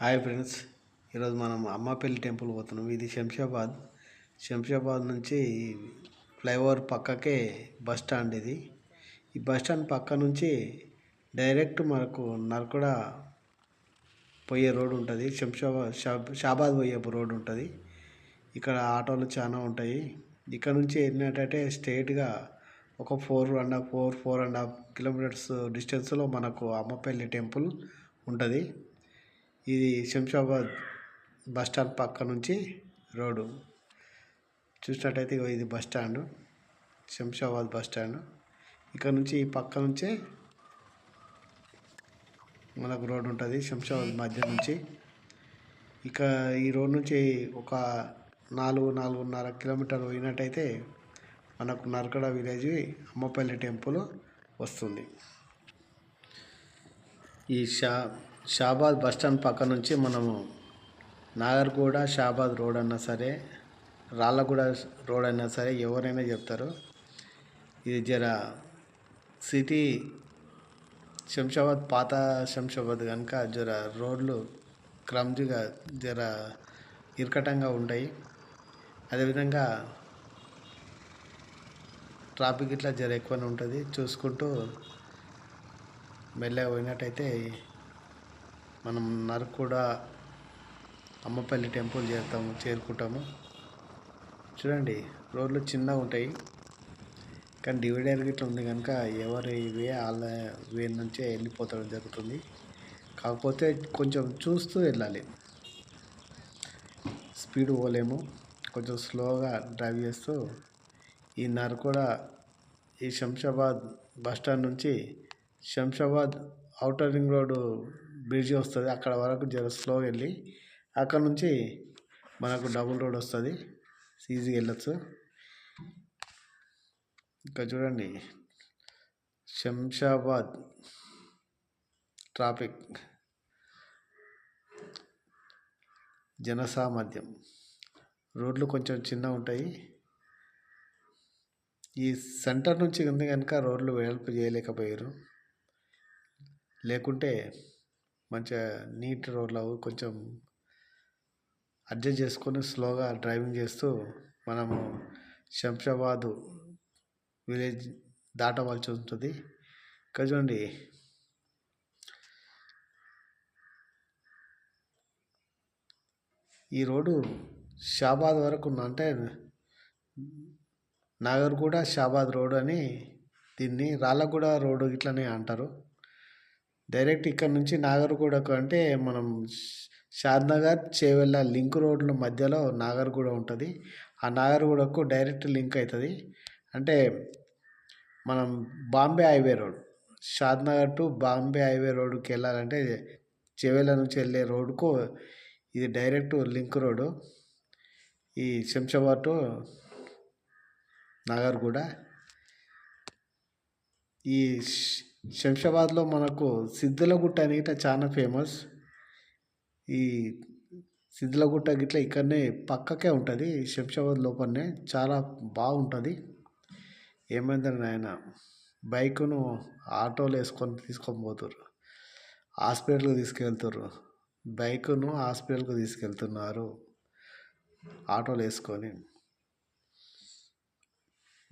Hi friends. ఈరోజు మనం Ammapalli temple పోతున్నాం. ఇది శంషాబాద్. శంషాబాద్ నుంచి ఫ్లైఓవర్ పక్కకే బస్ స్టాండ్ ఇది. ఈ బస్ స్టాండ్ పక్క నుంచి డైరెక్ట్ మనకు నరకుడ పోయే రోడ్ ఉంటుంది. శంషాబాద్ షాబాద్ పోయే రోడ్ ఉంటుంది. ఇక్కడ ఆటోలు చాలా ఉంటాయి. ఇక్కడ నుంచి వెళ్ళినట్టయితే స్ట్రైట్గా ఒక four and half four four and half kilometres డిస్టెన్స్లో మనకు అమ్మపల్లి టెంపుల్ ఉంటుంది. ఇది శంషాబాద్ బస్టాండ్ పక్క నుంచి రోడ్డు. చూసినట్టయితే ఇది bus stand Shamshabad bus stand. ఇక్కడ నుంచి ఈ పక్క నుంచే మనకు రోడ్డు ఉంటుంది శంషాబాద్ మధ్య నుంచి. ఇక ఈ రోడ్ నుంచి ఒక నాలుగు నాలుగున్నర కిలోమీటర్ పోయినట్టయితే మనకు నరకడ విలేజ్ అమ్మపల్లి టెంపుల్ వస్తుంది. ఈ షా షాబాద్ బస్ స్టాండ్ పక్క నుంచి మనము నాగర్గూడ షాబాద్ రోడ్ అన్నా సరే రాళ్ళగూడ రోడ్ అయినా సరే ఎవరైనా చెప్తారు. ఇది జర సిటీ శంషాబాద్ పాత శంషాబాద్ కనుక జర రోడ్లు క్రమ్జీగా జర ఇరకటంగా ఉంటాయి. అదేవిధంగా ట్రాఫిక్ ఇట్లా జర ఎక్కువనే ఉంటుంది. చూసుకుంటూ మెల్లగా పోయినట్టయితే మనం కూడా అమ్మపల్లి టెంపుల్ చేస్తాము చేరుకుంటాము. చూడండి రోడ్లు చిన్నగా ఉంటాయి. కానీ డివైడర్ గిట్లా ఉంది కనుక ఎవరి వే వాళ్ళ వే నుంచే వెళ్ళిపోతడం జరుగుతుంది. కాకపోతే కొంచెం చూస్తూ వెళ్ళాలి. స్పీడ్ పోలేము. కొంచెం స్లోగా డ్రైవ్ చేస్తూ ఈ నరకుడ ఈ శంషాబాద్ బస్ స్టాండ్ నుంచి Shamshabad outer ring road bridge వస్తుంది అక్కడ వరకు జర స్లోగా వెళ్ళి అక్కడ నుంచి మనకు డబుల్ రోడ్ వస్తుంది. ఈజీగా వెళ్ళచ్చు. ఇంకా చూడండి. శంషాబాద్ ట్రాఫిక్ జనసామర్థ్యం. రోడ్లు కొంచెం చిన్నగా ఉంటాయి. ఈ సెంటర్ నుంచి ఉంది కనుక రోడ్లు వెడల్పు చేయలేకపోయారు. లేకుంటే మంచిగా నీట్ రోడ్లు కొంచెం అడ్జస్ట్ చేసుకొని స్లోగా డ్రైవింగ్ చేస్తూ మనము శంషాబాద్ విలేజ్ దాటవలసి ఉంటుంది. ఇక్కడ చూడండి. ఈ రోడ్డు షాబాద్ వరకు అంటే నాగర్గూడ షాబాద్ రోడ్ అని దీన్ని రాళ్ళగూడ రోడ్డు ఇట్లనే అంటారు. డైరెక్ట్ ఇక్కడ నుంచి నాగర్గూడకు అంటే మనం షాద్నగర్ చేవెళ్ళ లింక్ రోడ్ల మధ్యలో నాగర్గూడ ఉంటుంది. ఆ నాగర్గూడకు డైరెక్ట్ లింక్ అవుతుంది అంటే మనం Bombay highway road Shadnagar to Bombay highway రోడ్కి వెళ్ళాలంటే చేవెళ్ళ నుంచి వెళ్ళే రోడ్డుకు ఇది డైరెక్ట్ లింక్ రోడ్డు. ఈ శంషాబాద్ టు నాగర్గూడ. ఈ శంషాబాద్లో మనకు సిద్ధులగుట్ట ఇట్లా చాలా ఫేమస్. ఈ సిద్ధులగుట్ట గిట్ల ఇక్కడనే పక్కకే ఉంటుంది. శంషాబాద్ లోపలనే చాలా బాగుంటుంది. ఏమైందని ఆయన బైకును ఆటోలు వేసుకొని తీసుకొని పోతారు హాస్పిటల్కి తీసుకెళ్తారు బైకును హాస్పిటల్కి తీసుకెళ్తున్నారు. ఆటోలు వేసుకొని.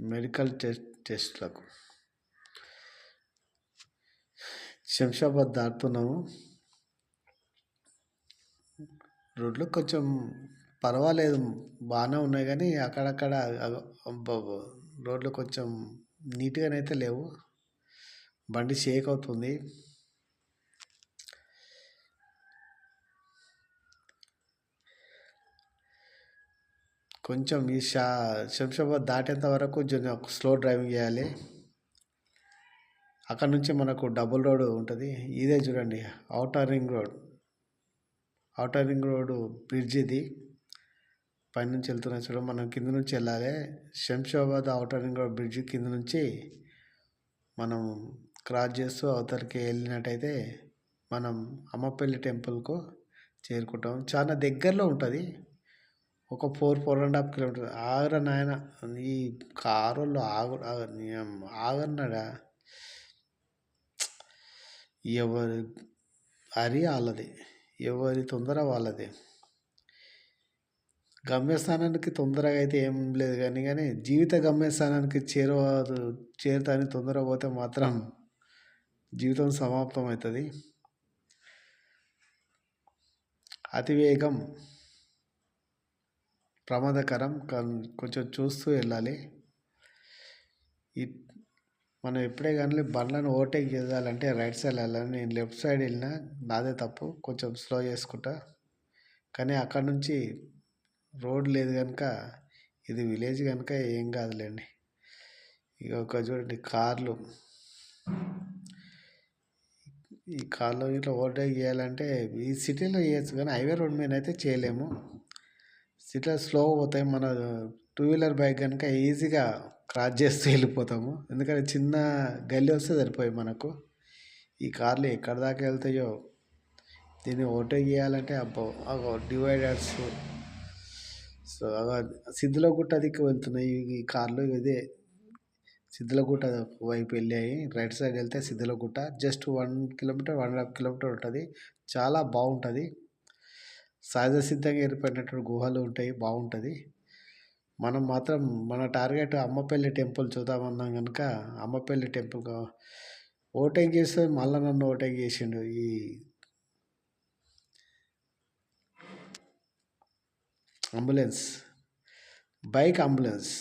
మెడికల్ టెస్ట్ టెస్ట్లకు. శంషాబాద్ దాటుతున్నాము. రోడ్లు కొంచెం పర్వాలేదు బాగానే ఉన్నాయి కానీ అక్కడక్కడ రోడ్లు కొంచెం నీట్గానైతే లేవు. బండి షేక్ అవుతుంది. కొంచెం ఈ షా శంషాబాద్ దాటేంత వరకు స్లో డ్రైవింగ్ చేయాలి. అక్కడ నుంచి మనకు డబుల్ రోడ్ ఉంటుంది. ఇదే చూడండి. Outer ring road. Outer ring road bridge ఇది. పైనుంచి వెళ్తున్నా చూడ మనం కింద నుంచి వెళ్ళాలి. Shamshabad outer ring road bridge కింద నుంచి మనం క్రాస్ చేస్తూ అవతలకి వెళ్ళినట్టయితే మనం అమ్మపల్లి టెంపుల్కు చేరుకుంటాం. చాలా దగ్గరలో ఉంటుంది. ఒక four four and half kilometre. ఆగరా నాయన ఈ కారులో ఆగు ఆగన్నాడా ఎవరి అరి వాళ్ళది ఎవరి తొందర వాళ్ళది. గమ్యస్థానానికి తొందరగా అయితే ఏం లేదు కానీ కానీ జీవిత గమ్యస్థానానికి చేరువ చేరుతాని తొందర పోతే మాత్రం జీవితం సమాప్తం అవుతుంది. అతివేగం ప్రమాదకరం. కొంచెం చూస్తూ వెళ్ళాలి. మనం ఎప్పుడే కానీ బండ్లను ఓవర్టేక్ చేయాలంటే రైట్ సైడ్ వెళ్ళాలి. నేను లెఫ్ట్ సైడ్ వెళ్ళినా నాదే తప్పు. కొంచెం స్లో చేసుకుంటా. కానీ అక్కడ నుంచి రోడ్ లేదు కనుక ఇది విలేజ్ కనుక ఏం కాదులేండి. ఇక ఒక చూడండి కార్లు. ఈ కార్లో ఇట్లా ఓవర్టేక్ చేయాలంటే ఈ సిటీలో చేయొచ్చు కానీ హైవే రోడ్ మీద అయితే చేయలేము. సిటీలో స్లో పోతాయి. మన టూ వీలర్ బైక్ కనుక ఈజీగా క్రాస్ చేస్తూ వెళ్ళిపోతాము. ఎందుకంటే చిన్న గల్లీ వస్తే సరిపోయి మనకు. ఈ కార్లు ఎక్కడి దాకా వెళ్తాయో దీన్ని ఓవర్టేక్ చేయాలంటే అబ్బో అగో డివైడర్స్. సో సిద్ధులగుట్ట దిక్కు వెళ్తున్నాయి ఈ కార్లు. ఇదే సిద్ధులగుట్ట వైపు వెళ్ళాయి. రైట్ సైడ్ వెళ్తే Siddulagutta just one kilometre one and half kilometre ఉంటుంది. చాలా బాగుంటుంది. సహజ సిద్ధంగా ఏర్పడినటువంటి గుహలు ఉంటాయి. బాగుంటుంది. మనం మాత్రం మన టార్గెట్ అమ్మపల్లి టెంపుల్ చూద్దామన్నాం కనుక అమ్మపల్లి టెంపుల్ ఓటేక్ చేస్తే మళ్ళీ నన్ను ఓటేక్ చేసిండు ఈ అంబులెన్స్. Bike ambulance.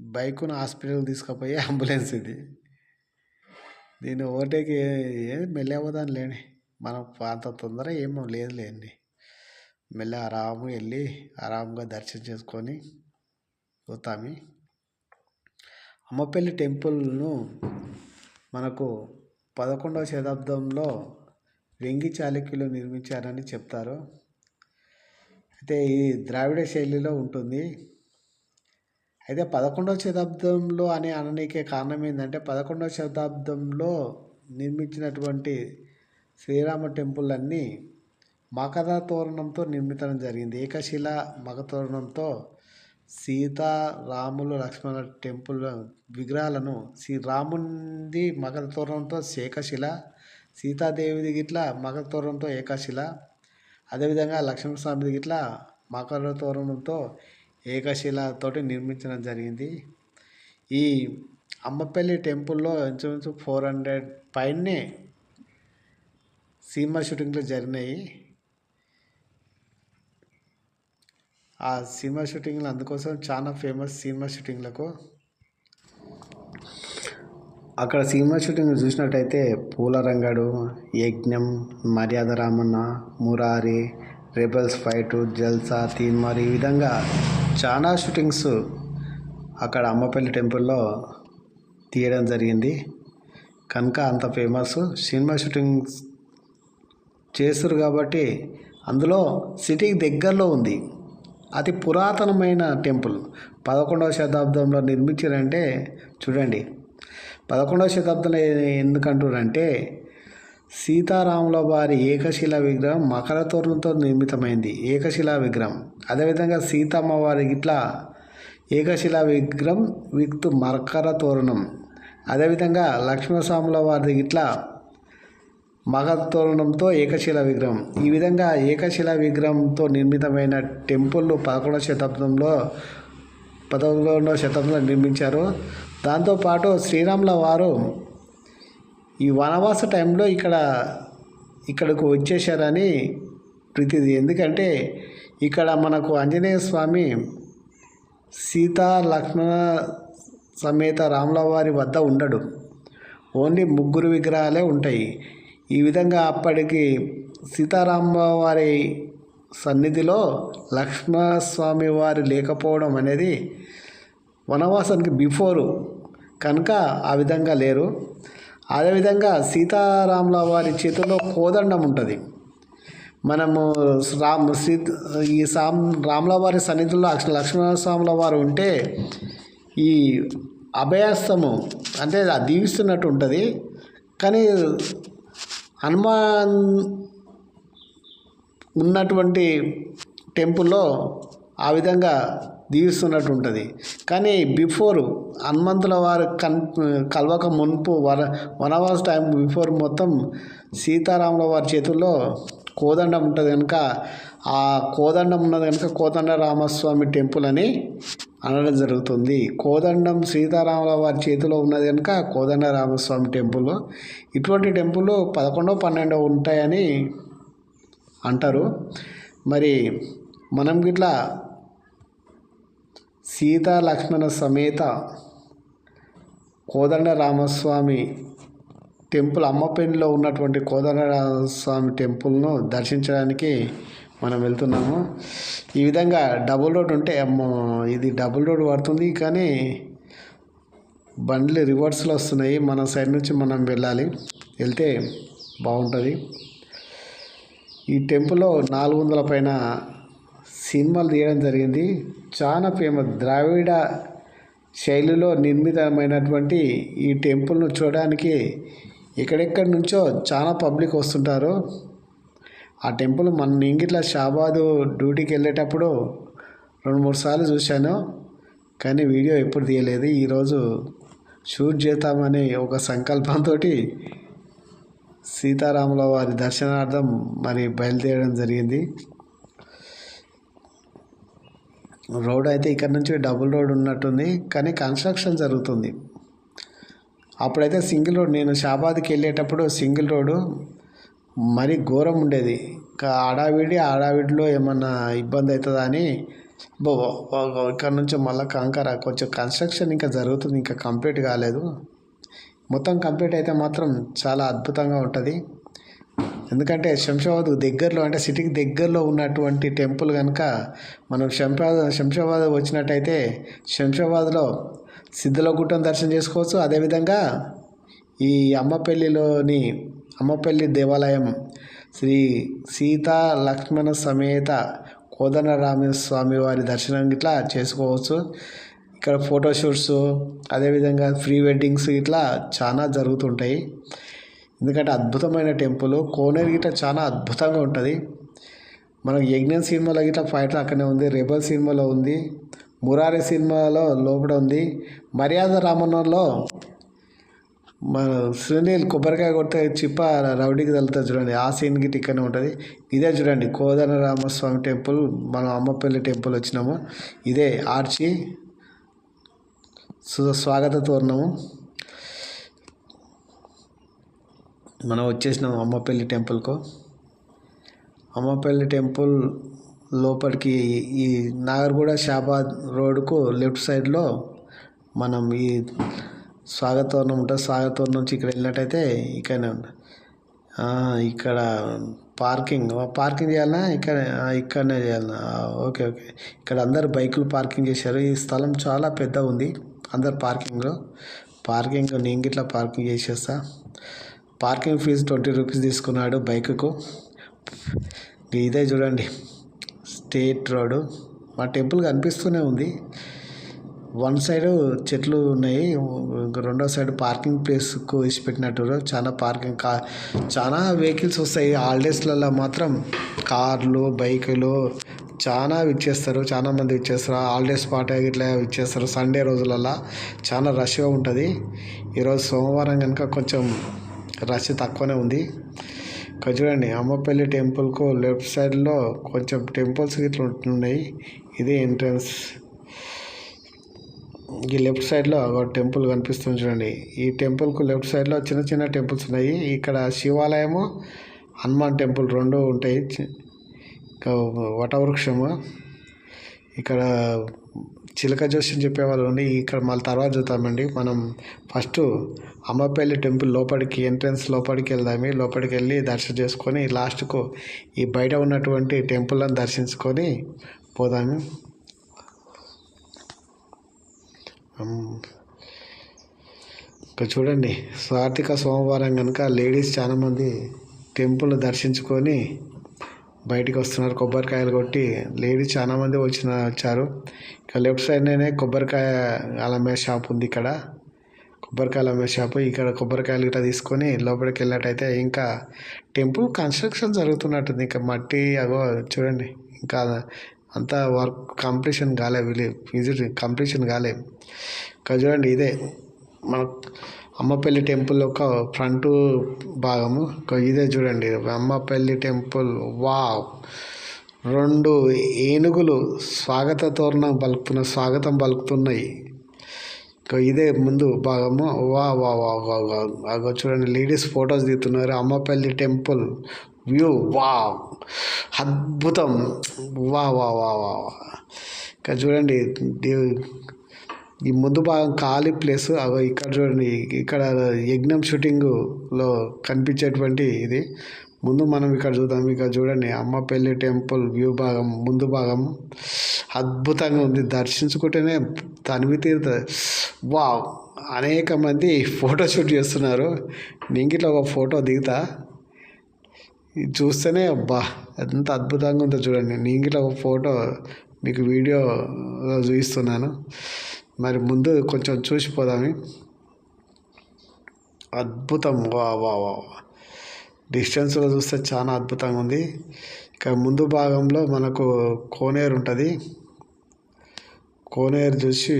బైక్ను హాస్పిటల్ తీసుకుపోయే అంబులెన్స్ ఇది. దీన్ని ఓవర్టేక్ ఏ మెల్లవదాని లేని మనం అంత తొందర ఏమో లేదు లేండి. మెల్ల ఆరాము వెళ్ళి ఆరాముగా దర్శనం చేసుకొని పోతామి. అమ్మపల్లి టెంపుల్ను మనకు పదకొండవ శతాబ్దంలో వెంగి చాళుక్యులు నిర్మించారని చెప్తారు. అయితే ఈ ద్రావిడ శైలిలో ఉంటుంది. అయితే పదకొండవ శతాబ్దంలో అని అననీకే కారణం ఏంటంటే పదకొండవ శతాబ్దంలో నిర్మించినటువంటి శ్రీరామ టెంపుల్ అన్నీ మకర తోరణంతో నిర్మితం జరిగింది. ఏకశిల మగ తోరణంతో సీతారాములు లక్ష్మణ టెంపుల్ విగ్రహాలను శ్రీ రాముంది మకర తోరణంతో శేఖశిల సీతాదేవిది గిట్ల మకర తోరణంతో ఏకశిల అదేవిధంగా లక్ష్మణస్వామిది గిట్ల మకర తోరణంతో ఏకశిలతోటి నిర్మించడం జరిగింది. ఈ అమ్మపల్లి టెంపుల్లో ఇంచుమించు ఫోర్ హండ్రెడ్ పైనే సినిమా షూటింగ్లు జరిగినాయి. ఆ సినిమా షూటింగ్లు అందుకోసం చాలా ఫేమస్ సినిమా షూటింగ్లకు. అక్కడ సినిమా షూటింగ్ చూసినట్టయితే పూలరంగడు యజ్ఞం మర్యాద రామన్న మురారి రెబల్స్ ఫైట్ జల్సా తీన్మార్ ఈ విధంగా చాలా షూటింగ్స్ అక్కడ అమ్మపల్లి టెంపుల్లో తీయడం జరిగింది. కనుక అంత ఫేమస్ సినిమా షూటింగ్స్ చేస్తారు కాబట్టి అందులో సిటీకి దగ్గరలో ఉంది. అతి పురాతనమైన టెంపుల్. పదకొండవ శతాబ్దంలో నిర్మించారంటే చూడండి. పదకొండవ శతాబ్దంలో ఎందుకంటారంటే సీతారాముల వారి ఏకశిల విగ్రహం మకర తోరణంతో నిర్మితమైంది. ఏకశిలా విగ్రహం. అదేవిధంగా సీతమ్మ వారి ఇట్లా ఏకశిలా విగ్రహం విత్ మకర తోరణం అదేవిధంగా లక్ష్మణస్వాముల వారి ఇట్లా మగధ తోరణంతో ఏకశిల విగ్రహం. ఈ విధంగా ఏకశిల విగ్రహంతో నిర్మితమైన టెంపుల్ పదకొండవ శతాబ్దంలో పదకొండవ శతాబ్దంలో నిర్మించారు. దాంతోపాటు శ్రీరాముల వారు ఈ వనవాస టైంలో ఇక్కడ ఇక్కడకు వచ్చేసారని ప్రతిది. ఎందుకంటే ఇక్కడ మనకు ఆంజనేయ స్వామి సీతా లక్ష్మణ సమేత రాముల వారి వద్ద ఉండడు. ఓన్లీ ముగ్గురు విగ్రహాలే ఉంటాయి. ఈ విధంగా అప్పటికి సీతారామ వారి సన్నిధిలో లక్ష్మణస్వామి వారి లేకపోవడం అనేది వనవాసానికి బిఫోరు. కనుక ఆ విధంగా లేరు. అదేవిధంగా సీతారాముల వారి చేతిలో కోదండం ఉంటుంది. మనము రామ్ సీత ఈ సామ్ రాముల వారి సన్నిధిలో లక్ష్మణస్వాముల వారు ఉంటే ఈ అభయాస్తము అంటే అది దీవిస్తున్నట్టు ఉంటుంది. కానీ హనుమాన్ ఉన్నటువంటి టెంపుల్లో ఆ విధంగా దీవిస్తున్నట్టు ఉంటుంది. కానీ బిఫోర్ హనుమంతుల వారు కన్ కలవక మున్పు వన వనవాస టైం బిఫోర్ మొత్తం సీతారాముల వారి చేతుల్లో కోదండం ఉంటుంది కనుక ఆ కోదండం ఉన్నది కనుక కోదండ రామస్వామి టెంపుల్ అని అనడం జరుగుతుంది. కోదండం సీతారాముల వారి చేతిలో ఉన్నది కనుక కోదండ రామస్వామి టెంపుల్ ఇటువంటి టెంపుల్ పదకొండో పన్నెండో ఉంటాయని అంటారు. మరి మనం గిట్లా సీతా లక్ష్మణ సమేత కోదండ రామస్వామి టెంపుల్ అమ్మపెండిలో ఉన్నటువంటి కోదండ రామస్వామి టెంపుల్ను దర్శించడానికి మనం వెళ్తున్నాము. ఈ విధంగా డబుల్ రోడ్ ఉంటే అమ్మో ఇది డబుల్ రోడ్ పడుతుంది కానీ బండ్లు రివర్స్లో వస్తున్నాయి. మన సైడ్ నుంచి మనం వెళ్ళాలి. వెళ్తే బాగుంటుంది. ఈ టెంపుల్లో నాలుగు వందల పైన సినిమాలు తీయడం జరిగింది. చాలా ఫేమస్ ద్రావిడ శైలిలో నిర్మితమైనటువంటి ఈ టెంపుల్ను చూడడానికి ఎక్కడెక్కడి నుంచో చాలా పబ్లిక్ వస్తుంటారు. ఆ టెంపుల్ మన ఇంగిట్ల షాబాదు డ్యూటీకి వెళ్ళేటప్పుడు రెండు మూడు సార్లు చూశాను. కానీ వీడియో ఎప్పుడు తీయలేదు. ఈరోజు షూట్ చేద్దామని ఒక సంకల్పంతో సీతారాముల వారి దర్శనార్థం మరి బయలుదేరడం జరిగింది. రోడ్ అయితే ఇక్కడ నుంచి డబుల్ రోడ్ ఉన్నట్టుంది. కానీ కన్స్ట్రక్షన్ జరుగుతుంది. అప్పుడైతే సింగిల్ రోడ్ నేను షాబాద్కి వెళ్ళేటప్పుడు సింగిల్ రోడ్డు మరీ ఘోరం ఉండేది. ఇంకా ఆడావిడి ఆడావిడిలో ఏమన్నా ఇబ్బంది అవుతుందా అని ఇక్కడ నుంచి మళ్ళీ కంకర కొంచెం కన్స్ట్రక్షన్ ఇంకా జరుగుతుంది ఇంకా కంప్లీట్ కాలేదు. మొత్తం కంప్లీట్ అయితే మాత్రం చాలా అద్భుతంగా ఉంటుంది. ఎందుకంటే శంషాబాద్ దగ్గరలో అంటే సిటీకి దగ్గరలో ఉన్నటువంటి టెంపుల్ కనుక మనం శంషాబాద్ శంషాబాద్ వచ్చినట్టయితే శంషాబాద్లో సిద్ధలగుట్టను దర్శనం చేసుకోవచ్చు. అదేవిధంగా ఈ అమ్మపల్లిలోని అమ్మపల్లి దేవాలయం శ్రీ సీతా లక్ష్మణ సమేత కోదండరామస్వామి వారి దర్శనం ఇట్లా చేసుకోవచ్చు. ఇక్కడ ఫోటోషూట్స్ అదేవిధంగా ప్రీ వెడ్డింగ్స్ ఇట్లా చాలా జరుగుతుంటాయి. ఎందుకంటే అద్భుతమైన టెంపుల్ కోనేరు గిట్ల చాలా అద్భుతంగా ఉంటుంది. మనకు యజ్ఞం సినిమాలో గిట్ల ఫైట్ అక్కడనే ఉంది రెబల్ సినిమాలో ఉంది మురారి సినిమాలో లోపల ఉంది మర్యాద రామన్నలో మన సునీల్ కొబ్బరికాయ కొడితే చిప్ప రౌడీకి తగులుతుంది చూడండి. ఆ సీన్ గిట్ ఇక్కడనే ఉంటుంది. ఇదే చూడండి కోదండ రామస్వామి టెంపుల్ మనం అమ్మపల్లి టెంపుల్ వచ్చినాము. ఇదే ఆర్చి సు స్వాగత తోరణము. మనం వచ్చేసినాం అమ్మపల్లి టెంపుల్కు. అమ్మపల్లి టెంపుల్ లోపలికి ఈ నాగర్గూడ షాబాద్ రోడ్కు లెఫ్ట్ సైడ్లో మనం ఈ స్వాగతవరణం ఉంటుంది. స్వాగతవరణం నుంచి ఇక్కడ వెళ్ళినట్టయితే ఇక్కడనే ఇక్కడ పార్కింగ్. పార్కింగ్ చేయాలన్నా ఇక్కడ ఇక్కడనే చేయాలన్నా ఓకే ఓకే. ఇక్కడ అందరు బైకులు పార్కింగ్ చేశారు. ఈ స్థలం చాలా పెద్ద ఉంది. అందరు పార్కింగ్లో. పార్కింగ్ నేను గిట్లా పార్కింగ్ చేసేస్తా. పార్కింగ్ ఫీజు ట్వంటీ రూపీస్ తీసుకున్నాడు బైకుకు. ఇదే చూడండి. State road. మా టెంపుల్ కనిపిస్తూనే ఉంది. వన్ సైడ్ చెట్లు ఉన్నాయి రెండో సైడ్ పార్కింగ్ ప్లేస్కు వేసి పెట్టినట్టు చాలా పార్కింగ్ కా చాలా వెహికల్స్ వస్తాయి. హాలిడేస్లలో మాత్రం కార్లు బైకులు చాలా ఇచ్చేస్తారు చాలా మంది ఇచ్చేస్తారు హాలిడేస్ పాట ఇట్లా ఇచ్చేస్తారు సండే రోజులల్లో చాలా రష్గా ఉంటుంది. ఈరోజు సోమవారం కనుక కొంచెం రష్ తక్కువనే ఉంది. ఇక్కడ చూడండి అమ్మపల్లి టెంపుల్కు లెఫ్ట్ సైడ్లో కొంచెం టెంపుల్స్ ఇట్లా ఉంటున్నాయి. ఇదే ఎంట్రన్స్. ఈ లెఫ్ట్ సైడ్లో ఒక టెంపుల్ కనిపిస్తుంది చూడండి. ఈ టెంపుల్కు లెఫ్ట్ సైడ్లో చిన్న చిన్న టెంపుల్స్ ఉన్నాయి. ఇక్కడ శివాలయము హనుమాన్ టెంపుల్ రెండు ఉంటాయి. వటవృక్షము ఇక్కడ చిలక జోస్యం చెప్పేవాళ్ళు ఉండి ఇక్కడ మళ్ళీ తర్వాత చూద్దామండి. మనం ఫస్ట్ అమ్మపల్లి టెంపుల్ లోపలికి ఎంట్రన్స్ లోపలికి వెళ్దాము. లోపలికి వెళ్ళి దర్శనం చేసుకొని లాస్ట్కు ఈ బయట ఉన్నటువంటి టెంపుల్ని దర్శించుకొని పోదాము. ఇక్కడ చూడండి కార్తీక సోమవారం కనుక లేడీస్ చాలామంది టెంపుల్ దర్శించుకొని బయటికి వస్తున్నారు కొబ్బరికాయలు కొట్టి. లేడీస్ చాలామంది వచ్చిన వచ్చారు. ఇక లెఫ్ట్ సైడ్నే కొబ్బరికాయ అలమే షాప్ ఉంది ఇక్కడ. కొబ్బరికాయలు అమ్మే షాపు. ఇక్కడ కొబ్బరికాయలు ఇట్లా తీసుకొని లోపలికి వెళ్ళినట్టయితే ఇంకా టెంపుల్ కన్స్ట్రక్షన్ జరుగుతున్నట్టుంది. ఇంకా మట్టి అగో చూడండి. ఇంకా అంతా వర్క్ కంప్లీషన్ కాలే విజిట్ కంప్లీషన్ కాలే. చూడండి ఇదే మన అమ్మపల్లి టెంపుల్ యొక్క ఫ్రంట్ భాగము. ఇదే చూడండి అమ్మపల్లి టెంపుల్. వావ్! రెండు ఏనుగులు స్వాగత తోరణం పలుకుతున్న స్వాగతం పలుకుతున్నాయి. ఇదే ముందు భాగము. వా వా వా వా వా అగో చూడండి లేడీస్ ఫొటోస్ దిగుతున్నారు. అమ్మపల్లి టెంపుల్. వ్యూ వా అద్భుతం. వా వా వా వా ఇక్కడ చూడండి ఈ ముందు భాగం ఖాళీ ప్లేస్ అగో ఇక్కడ చూడండి ఇక్కడ యజ్ఞం షూటింగ్లో కనిపించేటువంటి ఇది. ముందు మనం ఇక్కడ చూద్దాం ఇక్కడ చూడండి అమ్మపల్లి టెంపుల్ వ్యూ భాగం ముందు భాగం. అద్భుతంగా ఉంది. దర్శించుకుంటేనే తనివి తీరుతుంది వా అనేక మంది ఫోటో షూట్ చేస్తున్నారు. నేను ఇట్లా ఒక ఫోటో దిగుతా. ఇది చూస్తేనే అబ్బా ఎంత అద్భుతంగా ఉందో చూడండి. నేను ఇట్లా ఒక ఫోటో మీకు వీడియో చూపిస్తున్నాను. మరి ముందు కొంచెం చూసిపోదామి అద్భుతం. వా వా వా డిస్టెన్స్లో చూస్తే చాలా అద్భుతంగా ఉంది. ఇక ముందు భాగంలో మనకు కోనేరు ఉంటుంది. కోనేరు చూసి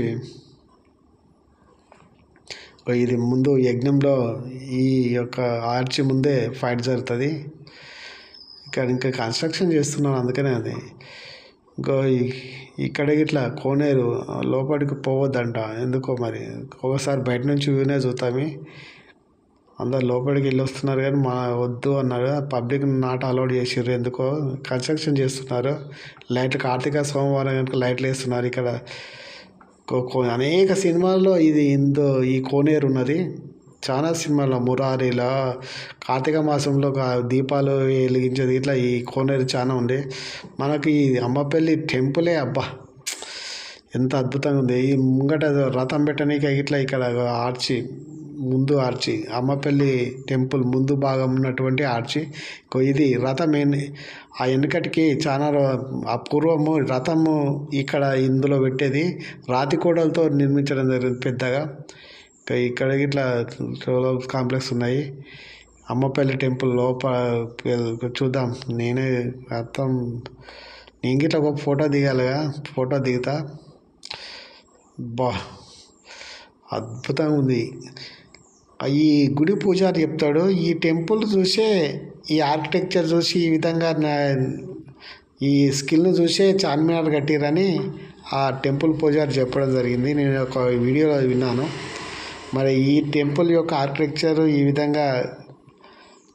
ఇది ముందు యజ్ఞంలో ఈ యొక్క ఆర్చి ముందే ఫైట్ జరుగుతుంది. ఇక్కడ ఇంకా కన్స్ట్రక్షన్ చేస్తున్నారు అందుకనే అది. ఇంకో ఇక్కడ ఇట్లా కోనేరు లోపలికి పోవద్దంట. ఎందుకో మరి? ఒకసారి బయట నుంచి వ్యూనే చూస్తాము. అందరు లోపలికి వెళ్ళి వస్తున్నారు కానీ మా వద్దు అన్నారు. పబ్లిక్ నాట్ అలౌడ్ చేసిర్రు. ఎందుకో కన్స్ట్రక్షన్ చేస్తున్నారు. లైట్లు కార్తీక సోమవారం కనుక లైట్లు వేస్తున్నారు ఇక్కడ. కో- కో- అనేక సినిమాల్లో ఇది ఇందో ఈ కోనేరు ఉన్నది. చాలా సినిమాల్లో మురారిలో కార్తీక మాసంలో దీపాలు వెలిగించేది ఇట్లా ఈ కోనేరు చాలా ఉండే. మనకి ఈ అమ్మపల్లి టెంపులే అబ్బా. ఎంత అద్భుతంగా ఉంది. ఈ ముంగట రథం పెట్టనీకి ఇట్లా ఇక్కడ ఆర్చి ముందు ఆర్చి అమ్మపల్లి టెంపుల్ ముందు భాగం ఉన్నటువంటి ఆర్చి. ఇది రథం ఏంది ఆ వెనుకటికి చాలా రో- అపూర్వము రథము ఇక్కడ ఇందులో పెట్టేది. రాతి కోడలతో నిర్మించడం జరిగింది పెద్దగా. ఇక్కడ ఇట్లా కాంప్లెక్స్ ఉన్నాయి. అమ్మపల్లి టెంపుల్ లోపల చూద్దాం. నేనే అర్థం. నేను గిట్లా ఒక ఫోటో దిగాలిగా. ఫోటో దిగుతా. బా అద్భుతంగా ఉంది. ఈ గుడి పూజారి చెప్తాడు ఈ టెంపుల్ చూసే ఈ ఆర్కిటెక్చర్ చూసి ఈ విధంగా నా ఈ స్కిల్ను చూసే చార్మినార్ కట్టిరని ఆ టెంపుల్ పూజారి చెప్పడం జరిగింది. నేను ఒక వీడియోలో విన్నాను. మరి ఈ టెంపుల్ యొక్క ఆర్కిటెక్చర్ ఈ విధంగా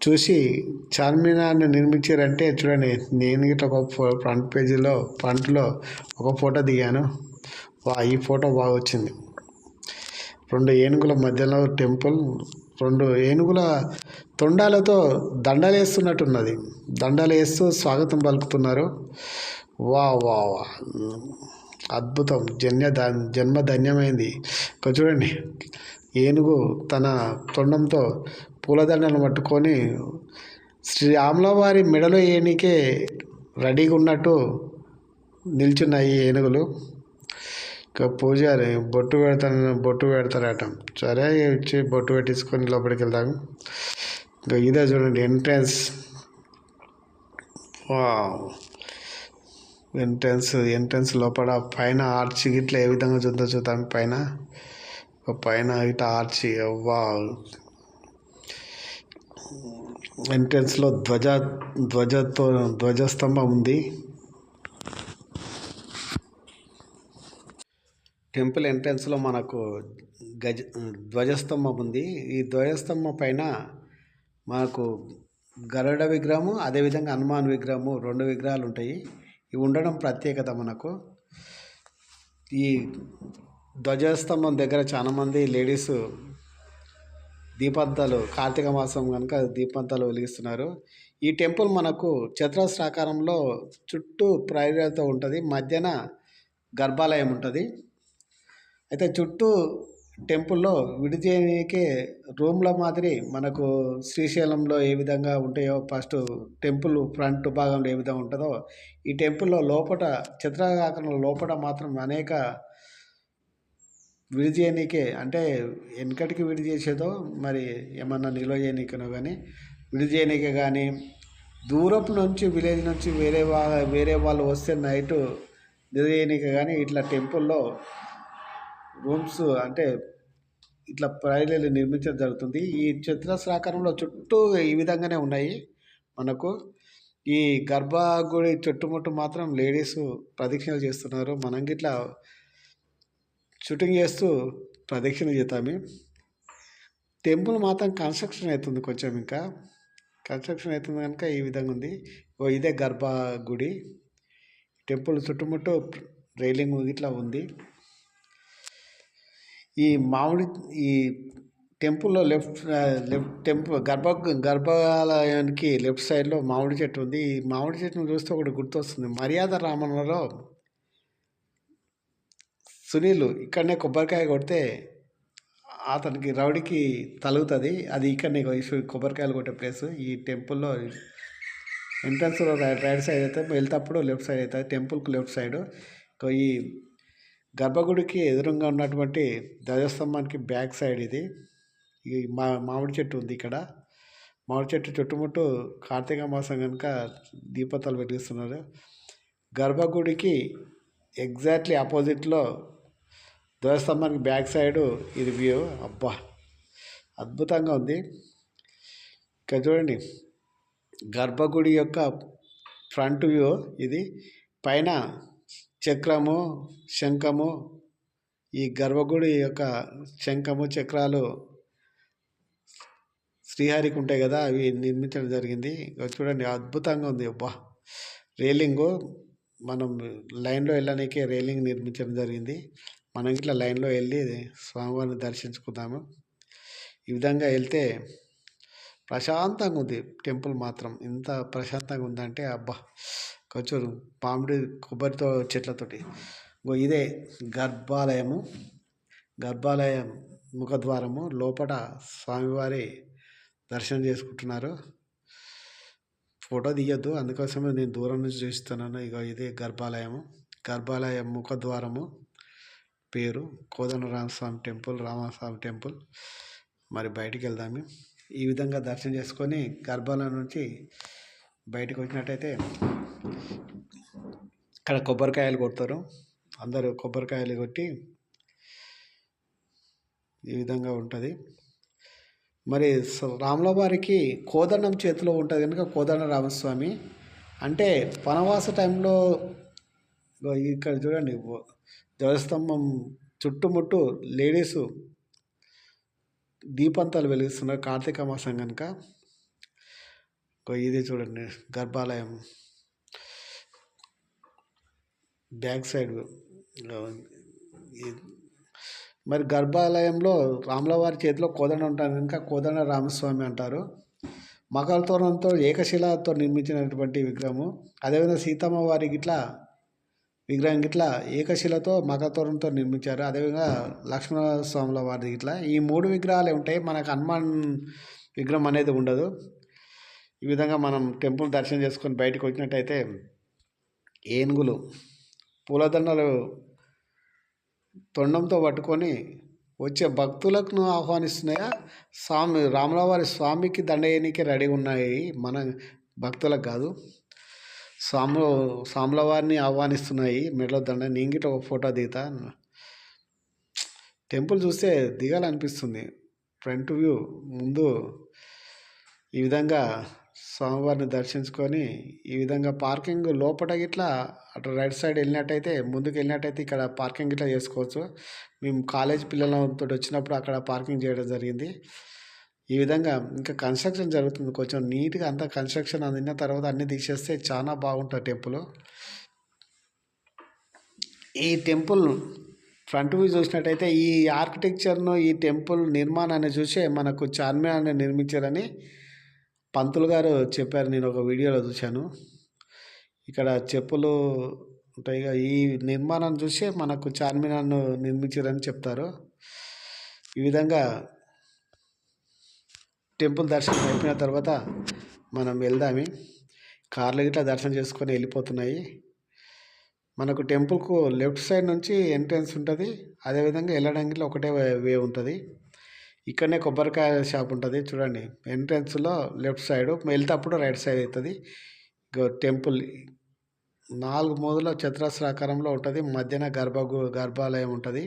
చూసి చార్మినార్ని నిర్మించారంటే చూడండి నేను ఇట్లా ఒక ఫ్రంట్ పేజీలో ఫ్రంట్లో ఒక ఫోటో దిగాను. వా ఈ ఫోటో బాగా వచ్చింది. రెండు ఏనుగుల మధ్యలో టెంపుల్ రెండు ఏనుగుల తొండాలతో దండలు వేస్తున్నట్టున్నది దండలు వేస్తూ స్వాగతం పలుకుతున్నారు. వా వా వా. అద్భుతం. జన్య జన్మ ధన్యమైంది చూడండి ఏనుగు తన తొండంతో పూలదండను పట్టుకొని శ్రీ రాములవారి మెడలో ఏనికే రెడీగా ఉన్నట్టు నిల్చున్నాయి ఏనుగులు. ఇక పూజారి బొట్టు పెడతాను బొట్టు పెడతారట. సరే వచ్చి బొట్టు పెట్టించుకొని లోపలికి వెళ్దాం. ఇంకా ఇదే చూడండి ఎంట్రన్స్. ఎంట్రన్స్ ఎంట్రన్స్ లోపల పైన ఆర్చి గిట్ల ఏ విధంగా చూద్దాం చూద్దాం పైన. పైన ఇటు ఆర్చి వా ఎంట్రన్స్లో ధ్వజ ధ్వజతో ధ్వజస్తంభం ఉంది. టెంపుల్ ఎంట్రన్స్లో మనకు గజ ధ్వజస్తంభం ఉంది. ఈ ధ్వజస్తంభం పైన మనకు గరుడ విగ్రహము అదేవిధంగా హనుమాన్ విగ్రహము రెండు విగ్రహాలు ఉంటాయి. ఇవి ఉండడం ప్రత్యేకత మనకు. ఈ ధ్వజస్తంభం దగ్గర చాలామంది లేడీస్ దీపంతాలు కార్తీక మాసం కనుక దీపంతాలు వెలిగిస్తున్నారు. ఈ టెంపుల్ మనకు చతురస్రాకారంలో చుట్టూ ప్రైవేట్తో ఉంటుంది. మధ్యన గర్భాలయం ఉంటుంది. అయితే చుట్టూ టెంపుల్లో విడిచేయకే రూమ్ల మాదిరి మనకు శ్రీశైలంలో ఏ విధంగా ఉంటాయో ఫస్ట్ టెంపుల్ ఫ్రంట్ భాగంలో ఏ విధంగా ఉంటుందో ఈ టెంపుల్లో లోపల చిత్రాకారంలో లోపల మాత్రం అనేక విడి చేయనీకే అంటే వెనకటికి విడి చేసేదో మరి ఏమన్నా నిల్వ చేయనీకనో కానీ విడి చేయనీకే కానీ దూరపు నుంచి విలేజ్ నుంచి వేరే వాళ్ళ వేరే వాళ్ళు వస్తే నైట్ నిల్వ కానీ ఇట్లా టెంపుల్లో రూమ్స్ అంటే ఇట్లా ప్రైలీలు నిర్మించడం జరుగుతుంది. ఈ చతురస్రాకారంలో చుట్టూ ఈ విధంగానే ఉన్నాయి మనకు. ఈ గర్భగుడి చుట్టుముట్టు మాత్రం లేడీస్ ప్రదక్షిణలు చేస్తున్నారు. మనం గిట్లా షూటింగ్ చేస్తూ ప్రదక్షిణ చేస్తాము టెంపుల్ మాత్రం కన్స్ట్రక్షన్ అవుతుంది కొంచెం ఇంకా. కన్స్ట్రక్షన్ అవుతుంది కనుక ఈ విధంగా ఉంది. ఓ ఇదే గర్భ గుడి. టెంపుల్ చుట్టుముట్టు రైలింగ్ ఇట్లా ఉంది. ఈ మామిడి ఈ టెంపుల్లో లెఫ్ట్ లెఫ్ట్ టెంపుల్ గర్భ గర్భాలయానికి లెఫ్ట్ సైడ్లో మామిడి చెట్టు ఉంది. ఈ మామిడి చెట్టును చూస్తే ఒకటి గుర్తొస్తుంది. మర్యాద రామన్నలో సునీల్ ఇక్కడనే కొబ్బరికాయ కొడితే అతనికి రౌడీకి తలుగుతుంది. అది ఇక్కడనే కొబ్బరికాయలు కొట్టే ప్లేస్. ఈ టెంపుల్లో ఎంట్రన్స్లో రైట్ సైడ్ అయితే వెళ్తేప్పుడు లెఫ్ట్ సైడ్ అవుతుంది టెంపుల్కి లెఫ్ట్ సైడ్. ఈ గర్భగుడికి ఎదురుగా ఉన్నటువంటి ధ్వజస్తంభానికి బ్యాక్ సైడ్ ఇది. ఈ మా మామిడి చెట్టు ఉంది ఇక్కడ. మామిడి చెట్టు చుట్టుముట్టు కార్తీక మాసం కనుక దీపతాలు వెలిగిస్తున్నారు. గర్భగుడికి ఎగ్జాక్ట్లీ ఆపోజిట్లో ధ్వజస్తంభానికి బ్యాక్ సైడ్ ఇది వ్యూ. అబ్బా అద్భుతంగా ఉంది. ఇక్కడ చూడండి గర్భగుడి యొక్క ఫ్రంట్ వ్యూ ఇది. పైన చక్రము శంఖము ఈ గర్భగుడి యొక్క శంఖము చక్రాలు శ్రీహరికి ఉంటాయి కదా అవి నిర్మించడం జరిగింది. చూడండి అద్భుతంగా ఉంది. అబ్బా రేలింగు. మనం లైన్లో వెళ్ళడానికి రైలింగ్ నిర్మించడం జరిగింది. మనం ఇట్లా లైన్లో వెళ్ళి స్వామివారిని దర్శించుకుందాము. ఈ విధంగా వెళ్తే ప్రశాంతంగా ఉంది టెంపుల్ మాత్రం. ఇంత ప్రశాంతంగా ఉందంటే అబ్బా! కొంచెం పామిడి కొబ్బరితో చెట్లతోటి. ఇగో ఇదే గర్భాలయము. గర్భాలయం ముఖద్వారము. లోపల స్వామివారి దర్శనం చేసుకుంటున్నారు. ఫోటో తీయద్దు అందుకోసమే నేను దూరం నుంచి చూస్తున్నాను. ఇక ఇదే గర్భాలయము. గర్భాలయం ముఖద్వారము. పేరు కోదండరామస్వామి టెంపుల్ రామస్వామి టెంపుల్. మరి బయటికి వెళ్దాము ఈ విధంగా దర్శనం చేసుకొని గర్భాలయం నుంచి బయటకు వచ్చినట్టయితే ఇక్కడ కొబ్బరికాయలు కొడతారు. అందరూ కొబ్బరికాయలు కొట్టి ఈ విధంగా ఉంటుంది. మరి రాముల వారికి కోదండం చేతిలో ఉంటుంది కనుక కోదండ రామస్వామి. అంటే వనవాస టైంలో ఇక్కడ చూడండి ధ్వజస్తంభం చుట్టుముట్టు లేడీసు దీపంతాలు వెలిగిస్తున్నారు. కార్తీక మాసం కనుక. ఇది చూడండి. గర్భాలయం. Back side. మరి గర్భాలయంలో రాములవారి చేతిలో కోదండ ఉంటారు కనుక కోదండ రామస్వామి అంటారు. మకర తోరణంతో ఏకశిలతో నిర్మించినటువంటి విగ్రహము. అదేవిధంగా సీతమ్మ వారి ఇట్లా విగ్రహం ఇట్లా ఏకశిలతో మగతోరణంతో నిర్మించారు. అదేవిధంగా లక్ష్మణ స్వాముల వారి ఈ మూడు విగ్రహాలు ఉంటాయి మనకు హనుమాన్ విగ్రహం అనేది ఉండదు. ఈ విధంగా మనం టెంపుల్ దర్శనం చేసుకొని బయటకు వచ్చినట్టయితే ఏనుగులు పూలదండలు తొండంతో పట్టుకొని వచ్చే భక్తులకు ఆహ్వానిస్తున్నాయా? స్వామి రాములవారి స్వామికి దండయనికి రెడీ ఉన్నాయి మన భక్తులకు కాదు. స్వాములు స్వామిలవారిని ఆహ్వానిస్తున్నాయి. మెడలో దండ నేను గిట్ట ఒక ఫోటో దిగుతా టెంపుల్ చూస్తే దిగాలనిపిస్తుంది. ఫ్రంట్ వ్యూ ముందు ఈ విధంగా స్వామివారిని దర్శించుకొని ఈ విధంగా పార్కింగ్ లోపల గిట్లా అటు రైట్ సైడ్ వెళ్ళినట్టయితే ముందుకు వెళ్ళినట్టయితే ఇక్కడ పార్కింగ్ గిట్లా చేసుకోవచ్చు. మేము కాలేజ్ పిల్లలతో వచ్చినప్పుడు అక్కడ పార్కింగ్ చేయడం జరిగింది. ఈ విధంగా ఇంకా కన్స్ట్రక్షన్ జరుగుతుంది కొంచెం నీట్గా అంతా కన్స్ట్రక్షన్ అందిన తర్వాత అన్నీ తీసేస్తే చాలా బాగుంటుంది టెంపుల్. ఈ టెంపుల్ ఫ్రంట్ వ్యూ చూసినట్టయితే ఈ ఆర్కిటెక్చర్ను ఈ టెంపుల్ నిర్మాణాన్ని చూసే మనకు చార్మినార్ని నిర్మించారని పంతులు గారు చెప్పారు. నేను ఒక వీడియోలో చూశాను. ఇక్కడ చెప్పులు ఉంటాయి ఈ నిర్మాణం చూసే మనకు చార్మినార్ను నిర్మించారని చెప్తారు. ఈ విధంగా టెంపుల్ దర్శనం అయిపోయిన తర్వాత మనం వెళ్దామి. కార్లు గిట్లా దర్శనం చేసుకొని వెళ్ళిపోతున్నాయి. మనకు టెంపుల్కు లెఫ్ట్ సైడ్ నుంచి ఎంట్రన్స్ ఉంటుంది. అదేవిధంగా వెళ్ళడానికి ఒకటే వే ఉంటుంది. ఇక్కడనే కొబ్బరికాయ షాప్ ఉంటుంది. చూడండి ఎంట్రన్స్లో లెఫ్ట్ సైడ్ వెళ్తేప్పుడు రైట్ సైడ్ అవుతుంది. టెంపుల్ నాలుగు మూదుల చతురస్రాకారంలో ఉంటుంది. మధ్యన గర్భ గర్భాలయం ఉంటుంది.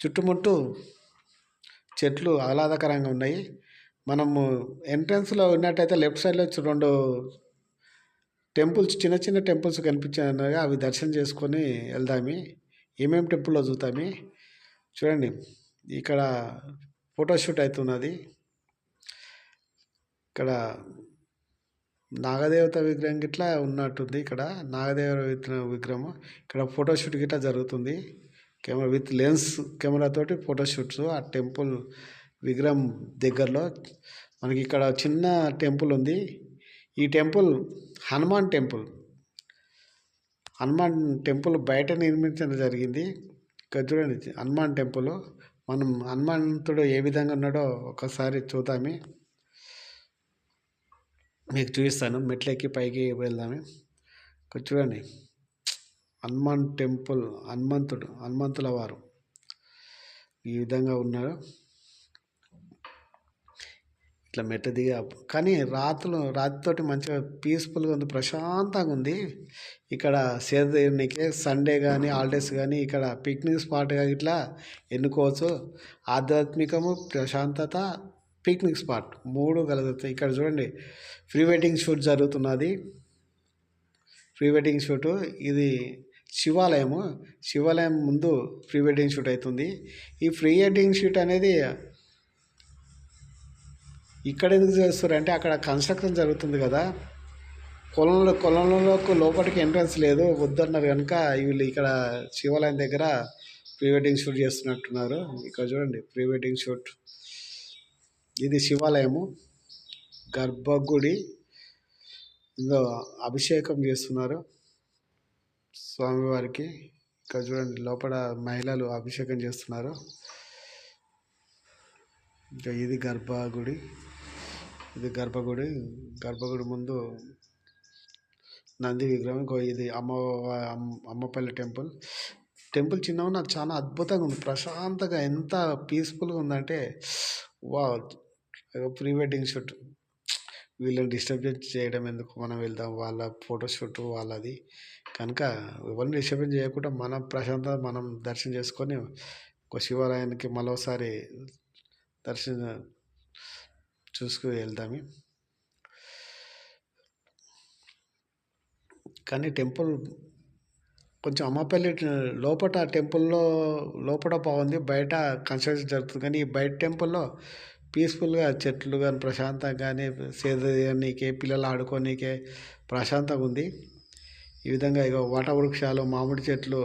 చుట్టుముట్టు చెట్లు ఆహ్లాదకరంగా ఉన్నాయి. మనము ఎంట్రన్స్లో ఉన్నట్టయితే లెఫ్ట్ సైడ్లో రెండు టెంపుల్స్ చిన్న చిన్న టెంపుల్స్ కనిపించాయి అవి దర్శనం చేసుకొని వెళ్దామి. ఏమేమి టెంపుల్లో చూద్దామి? చూడండి. ఇక్కడ ఫోటోషూట్ అవుతున్నది ఇక్కడ నాగదేవత విగ్రహం గిట్లా ఉన్నట్టుంది ఇక్కడ. నాగదేవత విగ్రహం ఇక్కడ ఫోటోషూట్ గిట్లా జరుగుతుంది. కెమెరా విత్ లెన్స్ కెమెరా తోటి ఫోటోషూట్స్ ఆ టెంపుల్ విగ్రహం దగ్గరలో. మనకి ఇక్కడ చిన్న టెంపుల్ ఉంది. ఈ temple Hanuman temple. Hanuman temple బయట నిర్మించడం జరిగింది. ఇక్కడ చూడండి హనుమాన్ టెంపుల్. మనం హనుమంతుడు ఏ విధంగా ఉన్నాడో ఒకసారి చూద్దామి. మీకు చూపిస్తాను. మెట్లెక్కి పైకి వెళ్దాము. ఇక్కడ చూడండి హనుమాన్ టెంపుల్ హనుమంతుడు హనుమంతుల వారు ఈ విధంగా ఉన్నారు. ఇట్లా మెట్ట దిగి కానీ రాత్రులు రాత్రితోటి మంచిగా పీస్ఫుల్గా ఉంది ప్రశాంతంగా ఉంది. ఇక్కడ సేదనికి సండే కానీ హాలిడేస్ కానీ ఇక్కడ పిక్నిక్ స్పాట్గా ఇట్లా ఎన్నుకోవచ్చు. ఆధ్యాత్మికము ప్రశాంతత పిక్నిక్ స్పాట్ మూడు కలుగుతాయి ఇక్కడ చూడండి ప్రీ వెడ్డింగ్ షూట్ జరుగుతున్నది. ప్రీ వెడ్డింగ్ షూట్ ఇది శివాలయము. శివాలయం ముందు ప్రీ వెడ్డింగ్ షూట్ అవుతుంది. ఈ ప్రీ వెడ్డింగ్ షూట్ అనేది ఇక్కడ ఎందుకు చేస్తారంటే అక్కడ కన్స్ట్రక్షన్ జరుగుతుంది కదా. కొలంలో కొలంలోకి లోపలికి ఎంట్రన్స్ లేదు. వద్దన్నారు కనుక వీళ్ళు ఇక్కడ శివాలయం దగ్గర ప్రీ వెడ్డింగ్ షూట్ చేస్తున్నట్టున్నారు. ఇక్కడ చూడండి ప్రీ వెడ్డింగ్ షూట్. ఇది శివాలయము. గర్భగుడి. ఇందులో అభిషేకం చేస్తున్నారు స్వామివారికి. ఇక్కడ చూడండి లోపల మహిళలు అభిషేకం చేస్తున్నారు. ఇంకా ఇది గర్భగుడి. ఇది గర్భగుడి. గర్భగుడి ముందు నంది విగ్రహం ఇంకో ఇది అమ్మ అమ్మపల్లి టెంపుల్. టెంపుల్ చిన్నగా నాకు చాలా అద్భుతంగా ఉంది. ప్రశాంతంగా ఎంత పీస్ఫుల్గా ఉందంటే వా ప్రీ వెడ్డింగ్ షూట్. వీళ్ళని డిస్టర్బ్ చేయడం ఎందుకు? మనం వెళ్దాం వాళ్ళ ఫోటోషూట్ వాళ్ళది. కనుక ఎవరిని డిస్టర్బెన్స్ చేయకుండా మనం ప్రశాంత మనం దర్శనం చేసుకొని ఒక శివాలయానికి మరోసారి దర్శనం చూసుకు వెళ్తాము కానీ టెంపుల్ కొంచెం అమ్మపల్లి లోపల టెంపుల్లో లోపల బాగుంది బయట కన్స్ట్రక్షన్ జరుగుతుంది. కానీ ఈ బయట టెంపుల్లో పీస్ఫుల్గా చెట్లు కానీ ప్రశాంతంగా కానీ సేదనీకే పిల్లలు ఆడుకోనీకే ప్రశాంతంగా ఉంది. ఈ విధంగా ఇక వట వృక్షాలు మామిడి చెట్లు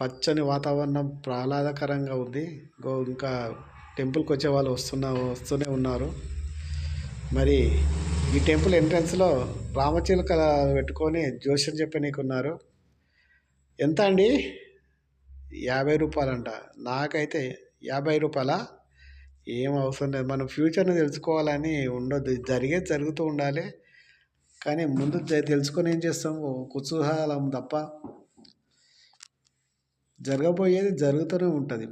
పచ్చని వాతావరణం ఆహ్లాదకరంగా ఉంది. ఇంకా టెంపుల్కి వచ్చే వాళ్ళు వస్తున్నా వస్తూనే ఉన్నారు. మరి ఈ టెంపుల్ ఎంట్రన్స్లో రామచిలుక పెట్టుకొని జోష్యం చెప్పనీకి ఉన్నారు ఎంత అండి? యాభై రూపాయలంట. నాకైతే యాభై రూపాయల? ఏం అవసరం లేదు. మనం ఫ్యూచర్ని తెలుసుకోవాలని ఉండొద్దు. జరిగేది జరుగుతూ ఉండాలి. కానీ ముందు తెలుసుకొని ఏం చేస్తాము కుతూహలం తప్ప. జరగబోయేది జరుగుతూనే ఉంటుంది.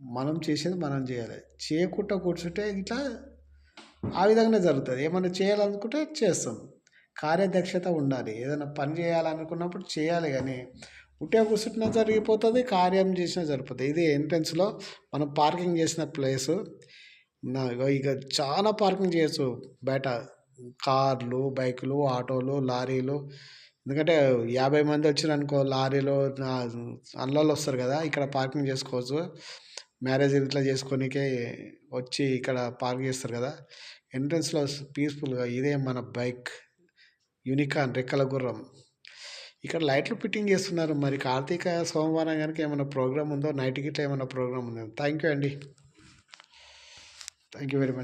మనం చేసేది మనం చేయాలి. చేయకుండా కూర్చుంటే ఇట్లా ఆ విధంగానే జరుగుతుంది. ఏమైనా చేయాలనుకుంటే చేస్తాం. కార్యదక్షత ఉండాలి. ఏదైనా పని చేయాలనుకున్నప్పుడు చేయాలి కానీ ఉంటే కూర్చుంటున్నా జరిగిపోతుంది కార్యం చేసినా జరిగిపోతుంది. ఇది ఎంట్రన్స్లో మనం పార్కింగ్ చేసిన ప్లేసు ఇక చాలా పార్కింగ్ చేయొచ్చు. బయట కార్లు బైకులు ఆటోలు లారీలు. ఎందుకంటే యాభై మంది వచ్చిరనుకో లారీలో అందులో వస్తారు కదా ఇక్కడ పార్కింగ్ చేసుకోవచ్చు. మ్యారేజ్ ఇట్లా చేసుకోనీకే వచ్చి ఇక్కడ పార్క్ చేస్తారు కదా. ఎంట్రన్స్లో పీస్ఫుల్గా ఇదే మన బైక్ యూనికాన్ రెక్కల గుర్రం. ఇక్కడ లైట్లు ఫిట్టింగ్ చేస్తున్నారు. మరి కార్తీక సోమవారం కనుక ఏమైనా ప్రోగ్రామ్ ఉందో నైట్ ఇట్లా ఏమైనా ప్రోగ్రామ్ ఉందో. థ్యాంక్ యూ అండి. Thank you very much.